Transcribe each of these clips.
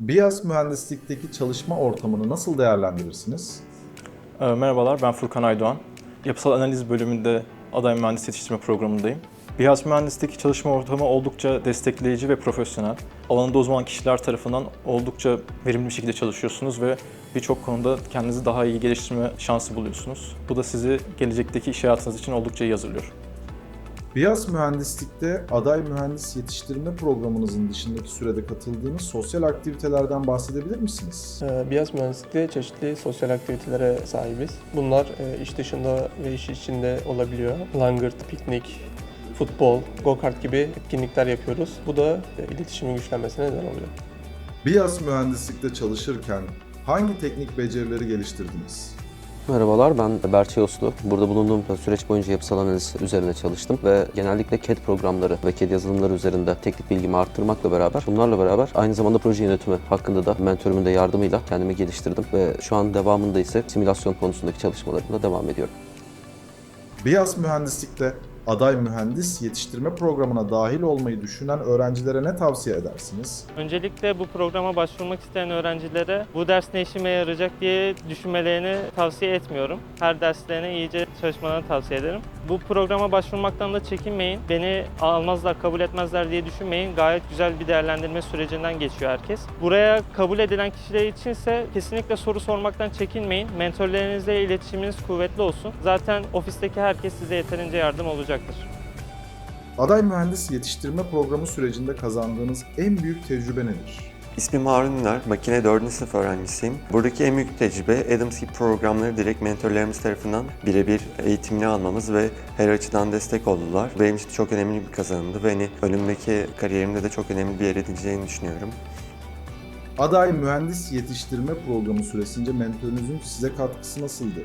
Biyaz mühendislikteki çalışma ortamını nasıl değerlendirirsiniz? Ee, Merhabalar, ben Furkan Aydoğan. Yapısal analiz bölümünde aday mühendis yetiştirme programındayım. Biyaz mühendislikteki çalışma ortamı oldukça destekleyici ve profesyonel. Alanında uzman kişiler tarafından oldukça verimli bir şekilde çalışıyorsunuz ve birçok konuda kendinizi daha iyi geliştirme şansı buluyorsunuz. Bu da sizi gelecekteki iş hayatınız için oldukça iyi hazırlıyor. Biyaz mühendislikte aday mühendis yetiştirme programınızın dışındaki sürede katıldığınız sosyal aktivitelerden bahsedebilir misiniz? Ee, Biyaz mühendislikte çeşitli sosyal aktivitelere sahibiz. Bunlar e, iş dışında ve iş içinde olabiliyor. Langırt, piknik, futbol, go-kart gibi etkinlikler yapıyoruz. Bu da e, iletişimin güçlenmesine neden oluyor. Biyaz mühendislikte çalışırken hangi teknik becerileri geliştirdiniz? Merhabalar ben Berçe Yoslu. Burada bulunduğum süreç boyunca yapısal analiz üzerine çalıştım ve genellikle CAD programları ve CAD yazılımları üzerinde teknik bilgimi arttırmakla beraber bunlarla beraber aynı zamanda proje yönetimi hakkında da mentörümün de yardımıyla kendimi geliştirdim ve şu an devamında ise simülasyon konusundaki çalışmalarımla devam ediyorum. Biyaz mühendislikte aday mühendis yetiştirme programına dahil olmayı düşünen öğrencilere ne tavsiye edersiniz? Öncelikle bu programa başvurmak isteyen öğrencilere bu ders ne işime yarayacak diye düşünmelerini tavsiye etmiyorum. Her derslerine iyice çalışmalarını tavsiye ederim. Bu programa başvurmaktan da çekinmeyin. Beni almazlar, kabul etmezler diye düşünmeyin. Gayet güzel bir değerlendirme sürecinden geçiyor herkes. Buraya kabul edilen kişiler içinse kesinlikle soru sormaktan çekinmeyin. Mentorlarınızla iletişiminiz kuvvetli olsun. Zaten ofisteki herkes size yeterince yardım olacaktır. Aday mühendis yetiştirme programı sürecinde kazandığınız en büyük tecrübe nedir? İsmim Harun Üner, makine 4. sınıf öğrencisiyim. Buradaki en büyük tecrübe Adams gibi programları direkt mentorlarımız tarafından birebir eğitimini almamız ve her açıdan destek oldular. Benim için çok önemli bir kazanımdı ve hani önümdeki kariyerimde de çok önemli bir yer edineceğini düşünüyorum. Aday mühendis yetiştirme programı süresince mentorunuzun size katkısı nasıldı?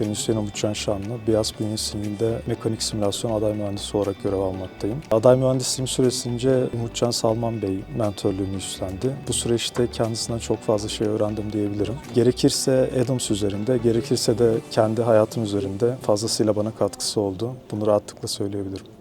Ben Hüseyin Umutcan Şanlı, Biyaz bünyesinde mekanik simülasyon aday mühendisi olarak görev almaktayım. Aday mühendisliğim süresince Umutcan Salman Bey mentörlüğümü üstlendi. Bu süreçte kendisinden çok fazla şey öğrendim diyebilirim. Gerekirse Adams üzerinde, gerekirse de kendi hayatım üzerinde fazlasıyla bana katkısı oldu. Bunu rahatlıkla söyleyebilirim.